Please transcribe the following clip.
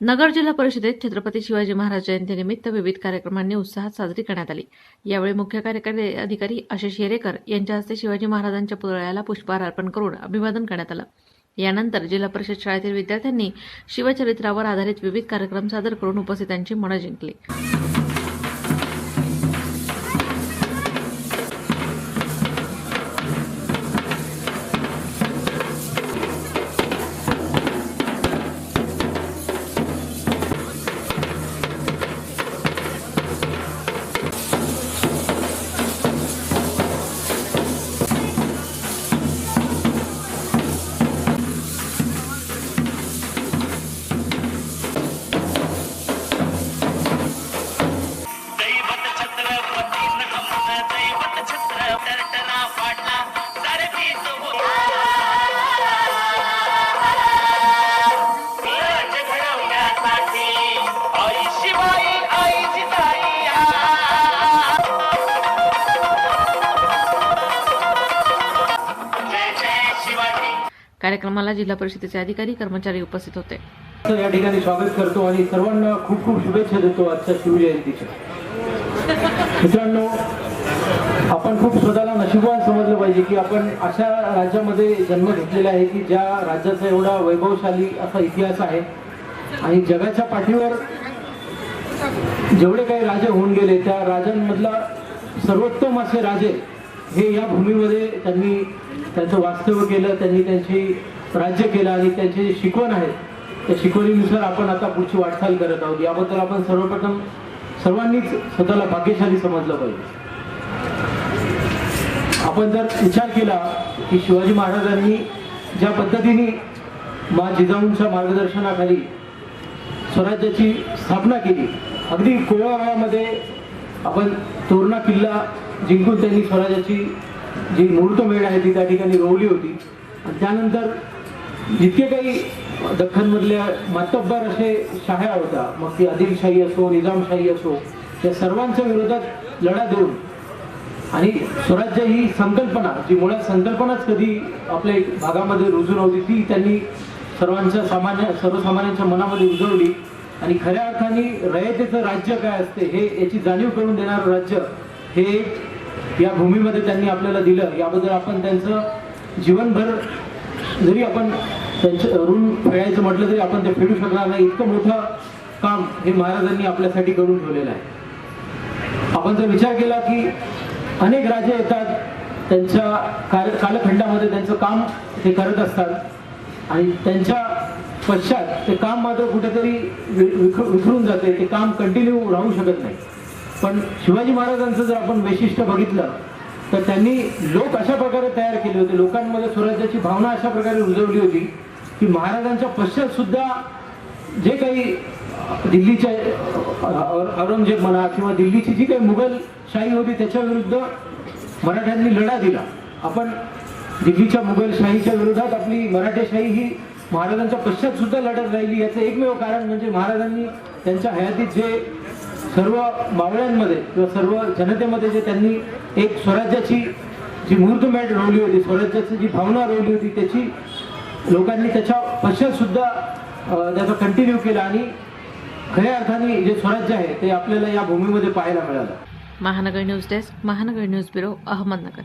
नगर जिल्हा परिषदेत छत्रपती शिवाजी महाराज जयंतीनिमित्त विविध कार्यक्रमांनी उत्साहात साजरी करण्यात आली. यावेळी मुख्य कार्यकारी अधिकारी आशिष येरेकर यांच्या हस्ते शिवाजी महाराजांच्या पुतळ्याला पुष्पहार अर्पण करून अभिवादन करण्यात आलं. यानंतर जिल्हा परिषद शाळेतील विद्यार्थ्यांनी शिवचरित्रावर आधारित विविध कार्यक्रम सादर करून उपस्थितांची मनं जिंकली. कार्यक्रमाला जिल्हा परिषदेचे अधिकारी कर्मचारी उपस्थित होते. तर या ठिकाणी स्वागत करतो आणि सर्वांना खूप खूप शुभेच्छा देतो आजच्या शिवजयंतीच्या. मित्रांनो आपण खूप स्वतःला नशिबवान समजलं पाहिजे की आपण अशा राज्यामध्ये जन्म घेतलेला आहे की ज्या राज्याचा एवढा वैभवशाली असा इतिहास आहे. आणि जगाच्या पाठीवर जेवढे काही राजे होऊन गेले त्या राजांमधला सर्वोत्तम असे राजे हे या भूमीमध्ये त्यांनी त्यांचं वास्तव्य केलं त्यांनी त्यांची राज्य केलं आणि त्यांची जी शिकवण आहे त्या शिकवणीनुसार आपण आता पुढची वाटचाल करत आहोत. याबद्दल आपण सर्वप्रथम सर्वांनीच स्वतःला भाग्यशाली समजलं पाहिजे. आपण जर विचार केला की शिवाजी महाराजांनी ज्या पद्धतीने मा जिजाऊंच्या मार्गदर्शनाखाली स्वराज्याची स्थापना केली अगदी कोळावळामध्ये आपण तोरणा किल्ला जिंकून त्यांनी स्वराज्याची जी मुहूर्तमेढ आहे ती त्या ठिकाणी रोवली होती. आणि त्यानंतर जितके काही दख्खनमधल्या मातब्बर असे शाह्या होता मग ती आदिलशाही असो निजामशाही असो त्या सर्वांच्या विरोधात लढा देऊन आणि स्वराज्य ही संकल्पना जी मुळात संकल्पनाच कधी आपल्या भागामध्ये रुजू नव्हती ती त्यांनी सर्वांच्या सामान्य सर्वसामान्यांच्या मनामध्ये उजवली आणि खऱ्या अर्थाने रयतेचं राज्य काय असते हे याची जाणीव करून देणारं राज्य हे या भूमीमध्ये त्यांनी आपल्याला दिलं याबद्दल आपण त्यांचं जीवनभर जरी आपण त्यांचं ऋण फेडायचं म्हटलं तरी आपण ते फेडू शकणार नाही. इतकं मोठं काम हे महाराजांनी आपल्यासाठी करून ठेवलेलं आहे. आपण जर विचार केला की अनेक राजे येतात त्यांच्या काल कालखंडामध्ये त्यांचं काम ते करत असतात आणि त्यांच्या पश्चात ते काम मात्र कुठेतरी वि- विख- विखरून जाते ते काम कंटिन्यू राहू शकत नाही. पण शिवाजी महाराजांचं जर आपण वैशिष्ट्य बघितलं तर त्यांनी लोक अशा प्रकारे तयार केले होते. लोकांमध्ये स्वराज्याची भावना अशा प्रकारे रुजवली होती की महाराजांच्या पश्चात सुद्धा जे काही दिल्लीच्या औरंगजेब म्हणा किंवा दिल्लीची जी काही मुघलशाही होती त्याच्या विरुद्ध मराठ्यांनी लढा दिला. आपण दिल्लीच्या मुघलशाहीच्या विरोधात आपली मराठेशाही ही महाराजांच्या पश्चात सुद्धा लढत राहिली. याचं एकमेव कारण म्हणजे महाराजांनी त्यांच्या हयातीत जे सर्व मावळ्यांमध्ये किंवा सर्व जनतेमध्ये जे त्यांनी एक स्वराज्याची जी मुहूर्तमेट रोवली होती स्वराज्याची जी भावना रोवली होती त्याची लोकांनी त्याच्या पश्चातसुद्धा त्याचा कंटिन्यू केला आणि खऱ्या अर्थाने जे स्वराज्य आहे ते आपल्याला या भूमीमध्ये पाहायला मिळालं. Mahanagar news desk Mahanagar news bureau Ahmednagar.